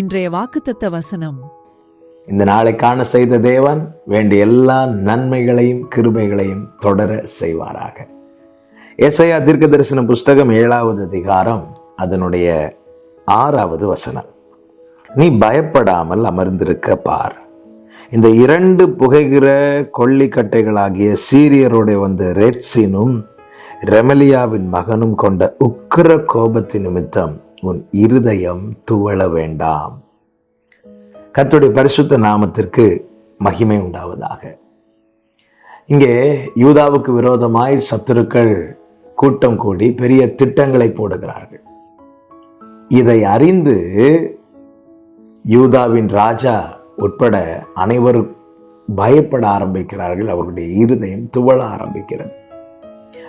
இன்றைய வாக்குத்தத்த வசனம். இந்த நாளைக்கான செய்த தேவன் வேண்டிய எல்லா நன்மைகளையும் கிருபைகளையும் தொடர செய்வாராக. எஸ்ஐயா தீர்க்க தரிசன புஸ்தகம் ஏழாவது அதிகாரம் அதனுடைய ஆறாவது வசனம். நீ பயப்படாமல் அமர்ந்திருக்க பார். இந்த இரண்டு புகைகிற கொள்ளிக்கட்டைகளாகிய சீரியருடைய வந்த ரெட்சினும் ரெமலியாவின் மகனும் கொண்ட உக்கிர கோபத்தின் நிமித்தம் உன் இருதயம் துவள வேண்டாம். கத்துடைய பரிசுத்த நாமத்திற்கு மகிமை உண்டாவதாக. இங்கே யூதாவுக்கு விரோதமாய் சத்துருக்கள் கூட்டம் கூடி பெரிய திட்டங்களை போடுகிறார்கள். இதை அறிந்து யூதாவின் ராஜா உட்பட அனைவரும் பயப்பட ஆரம்பிக்கிறார்கள். அவர்களுடைய இருதயம் துவள ஆரம்பிக்கிறது.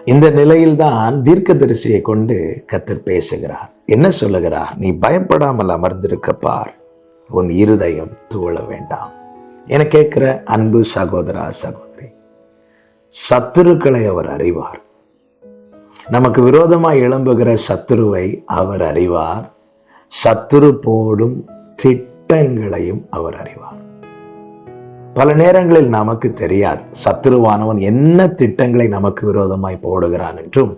இந்த நிலையில்தான் தீர்க்கதரிசியை கொண்டு கத்தர் பேசுகிறார். என்ன சொல்லுகிறார் நீ பயப்படாமல் அமர்ந்திருக்க பார். உன் இருதயம் துவள வேண்டாம். என கேட்கிற அன்பு சகோதரா சகோதரி சத்துருக்களை அவர் அறிவார். நமக்கு விரோதமாய் எழும்புகிற சத்துருவை அவர் அறிவார். சத்துரு போடும் திட்டங்களையும் அவர் அறிவார். பல நேரங்களில் நமக்கு தெரியாது சத்துருவானவன் என்ன திட்டங்களை நமக்கு விரோதமாய் போடுகிறான் என்றும்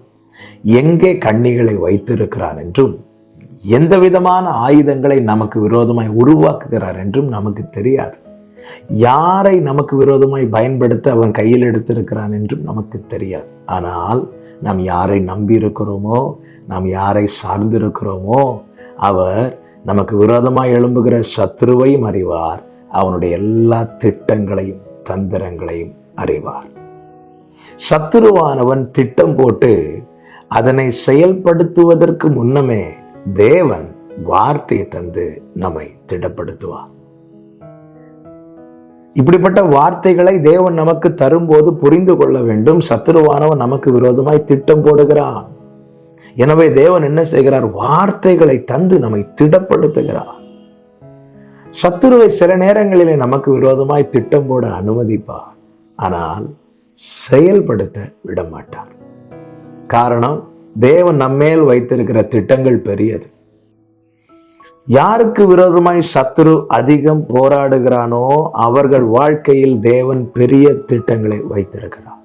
எங்கே கண்ணிகளை வைத்திருக்கிறான் என்றும் எந்த விதமான ஆயுதங்களை நமக்கு விரோதமாய் உருவாக்குகிறார் என்றும் நமக்கு தெரியாது. யாரை நமக்கு விரோதமாய் பயன்படுத்த அவன் கையில் எடுத்திருக்கிறான் என்றும் நமக்கு தெரியாது. ஆனால் நாம் யாரை நம்பி இருக்கிறோமோ நாம் யாரை சார்ந்திருக்கிறோமோ அவர் நமக்கு விரோதமாய் எழும்புகிற சத்ருவையும் அறிவார். அவனுடைய எல்லா திட்டங்களையும் தந்திரங்களையும் அறிவார். சத்துருவானவன் திட்டம் போட்டு அதனை செயல்படுத்துவதற்கு முன்னமே தேவன் வார்த்தையை தந்து நம்மை திடப்படுத்துவார். இப்படிப்பட்ட வார்த்தைகளை தேவன் நமக்கு தரும்போது புரிந்து கொள்ள வேண்டும். சத்துருவானவன் நமக்கு விரோதமாய் திட்டம் போடுகிறான். எனவே தேவன் என்ன செய்கிறார்? வார்த்தைகளை தந்து நம்மை திடப்படுத்துகிறார். சத்துருவை சில நேரங்களிலே நமக்கு விரோதமாய் திட்டம் போட அனுமதிப்பார். ஆனால் செயல்படுத்த விடமாட்டார். காரணம் தேவன் நம்மேல் வைத்திருக்கிற திட்டங்கள் பெரியது. யாருக்கு விரோதமாய் சத்துரு அதிகம் போராடுகிறானோ அவர்கள் வாழ்க்கையில் தேவன் பெரிய திட்டங்களை வைத்திருக்கிறார்.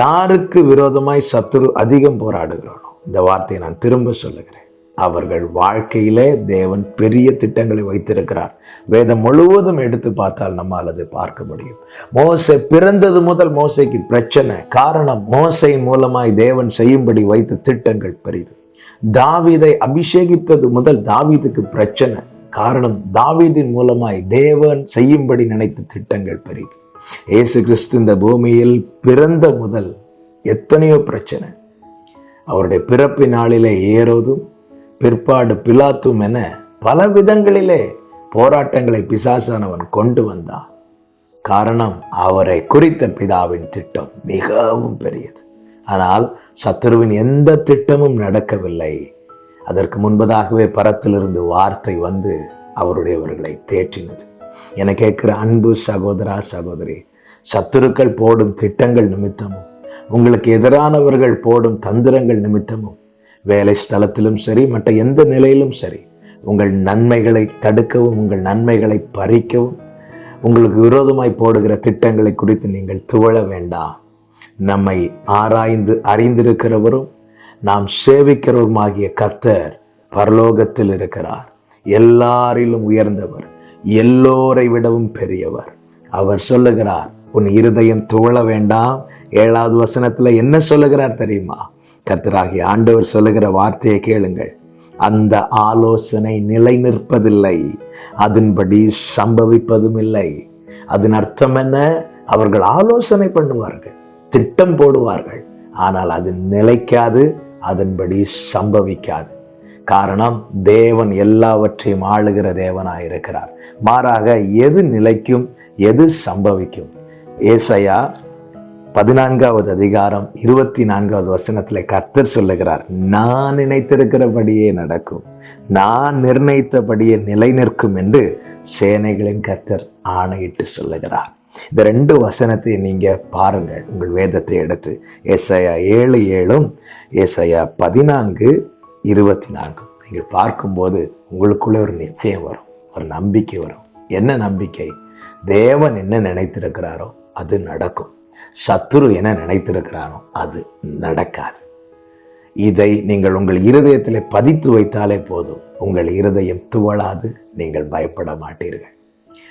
யாருக்கு விரோதமாய் சத்துரு அதிகம் போராடுகிறானோ? இந்த வார்த்தையை நான் திரும்ப சொல்லுகிறேன். அவர்கள் வாழ்க்கையிலே தேவன் பெரிய திட்டங்களை வைத்திருக்கிறார். வேதம் முழுவதும் எடுத்து பார்த்தால் நம்மால் அதை பார்க்க முடியும். மோசை பிறந்தது முதல் மோசைக்கு பிரச்சனை. காரணம் மோசை மூலமாய் தேவன் செய்யும்படி வைத்த திட்டங்கள் பெரிது. தாவிதை அபிஷேகித்தது முதல் தாவீதுக்கு பிரச்சனை. காரணம் தாவிதின் மூலமாய் தேவன் செய்யும்படி நினைத்த திட்டங்கள் பெரிது. இயேசு கிறிஸ்து இந்த பூமியில் பிறந்த முதல் எத்தனையோ பிரச்சனை. அவருடைய பிறப்பினாளிலே ஏறோதும் பிற்பாடு பிலாத்தும் என பல விதங்களிலே போராட்டங்களை பிசாசானவன் கொண்டு வந்தான். காரணம் அவரை குறித்த பிதாவின் திட்டம் மிகவும் பெரியது. ஆனால் சத்துருவின் எந்த திட்டமும் நடக்கவில்லை. அதற்கு முன்பதாகவே பரத்திலிருந்து வார்த்தை வந்து அவருடையவர்களை தேற்றினது. என கேட்கிற அன்பு சகோதரா சகோதரி சத்துருக்கள் போடும் திட்டங்கள் நிமித்தமும் உங்களுக்கு எதிரானவர்கள் போடும் தந்திரங்கள் நிமித்தமும் வேலை ஸ்தலத்திலும் சரி மற்ற எந்த நிலையிலும் சரி உங்கள் நன்மைகளை தடுக்கவும் உங்கள் நன்மைகளை பறிக்கவும் உங்களுக்கு விரோதமாய் போடுகிற திட்டங்களை குறித்து நீங்கள் துவழ வேண்டாம். நம்மை ஆராய்ந்து அறிந்திருக்கிறவரும் நாம் சேவிக்கிறவருமாகிய கர்த்தர் பரலோகத்தில் இருக்கிறார். எல்லாரிலும் உயர்ந்தவர் எல்லோரை விடவும் பெரியவர். அவர் சொல்லுகிறார் உன் இருதயம் துவள வேண்டாம். ஏழாவது வசனத்துல என்ன சொல்லுகிறார் தெரியுமா? கர்த்தராகி ஆண்டவர் சொல்லுகிற வார்த்தையை கேளுங்கள். அந்த ஆலோசனை நிலை நிற்பதில்லை அதன்படி சம்பவிப்பதும் இல்லை அதன் அர்த்தம் என்ன? அவர்கள் ஆலோசனை பண்ணுவார்கள் திட்டம் போடுவார்கள். ஆனால் அது நிலைக்காது அதன்படி சம்பவிக்காது. காரணம் தேவன் எல்லாவற்றையும் ஆளுகிற தேவனாயிருக்கிறார் மாறாக எது நிலைக்கும் எது சம்பவிக்கும்? ஏசையா பதினான்காவது அதிகாரம் இருபத்தி நான்காவது வசனத்தில் கத்தர் சொல்லுகிறார் நான் நினைத்திருக்கிறபடியே நடக்கும். நான் நிர்ணயித்தபடியே நிலை நிற்கும் என்று சேனைகளின் கத்தர் ஆணையிட்டு சொல்லுகிறார். இந்த ரெண்டு வசனத்தை நீங்கள் பாருங்கள். உங்கள் வேதத்தை எடுத்து ஏசாயா ஏழு ஏழும் ஏசாயா பதினான்கு இருபத்தி நான்கும் நீங்கள் பார்க்கும்போது உங்களுக்குள்ளே ஒரு நிச்சயம் வரும் ஒரு நம்பிக்கை வரும். என்ன நம்பிக்கை? தேவன் என்ன நினைத்திருக்கிறாரோ அது நடக்கும். சத்துரு என நினைத்திருக்கிறானோ அது நடக்காது. இதை நீங்கள் உங்கள் இருதயத்தில் பதித்து வைத்தாலே போதும். உங்கள் இருதயம் துவளாது நீங்கள் பயப்பட மாட்டீர்கள்.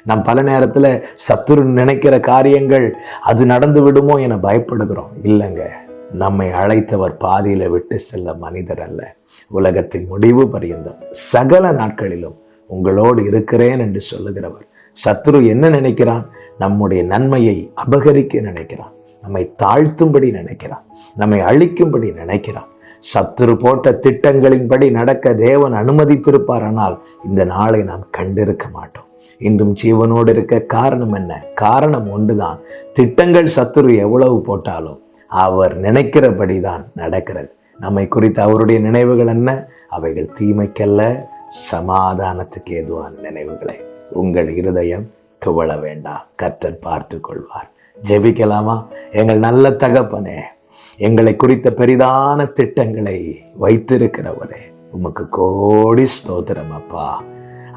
நாம் பல நேரத்தில் சத்துரு நினைக்கிற காரியங்கள் அது நடந்து விடுமோ என பயப்படுகிறோம். இல்லைங்க நம்மை அழைத்தவர் பாதியில விட்டு செல்ல மனிதர் அல்ல. உலகத்தின் முடிவு பரியந்தம். சகல நாட்களிலும் உங்களோடு இருக்கிறேன் என்று சொல்லுகிறவர். சத்ரு என்ன நினைக்கிறான்? நம்முடைய நன்மையை அபகரிக்க நினைக்கிறான். நம்மை தாழ்த்தும்படி நினைக்கிறான். நம்மை அழிக்கும்படி நினைக்கிறான். சத்துரு போட்ட திட்டங்களின்படி நடக்க தேவன் அனுமதித்திருப்பார் ஆனால் இந்த நாளை நாம் கண்டிருக்க மாட்டோம். இன்றும் ஜீவனோடு இருக்க காரணம் என்ன? காரணம் ஒன்றுதான். திட்டங்கள் சத்துரு எவ்வளவு போட்டாலும் அவர் நினைக்கிறபடி தான் நடக்கிறது. நம்மை குறித்த அவருடைய நினைவுகள் என்ன? அவைகள் தீமைக்கல்ல சமாதானத்துக்கு ஏதுவான நினைவுகளை. உங்கள் இருதயம் கவல வேண்டாம் கர்த்தர் பார்த்து கொள்வார் ஜெபிக்கலாமா? எங்கள் நல்ல தகப்பனே எங்களை குறித்த பெரிதான திட்டங்களை வைத்திருக்கிறவரே உமக்கு கோடி ஸ்தோத்திரம் அப்பா.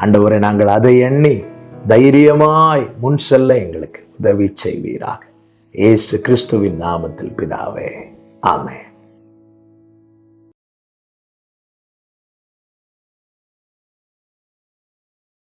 அண்டவரை நாங்கள் அதை எண்ணி தைரியமாய் முன் செல்ல எங்களுக்கு உதவி செய்வீராக. இயேசு கிறிஸ்துவின் நாமத்தில் பிதாவே. ஆமே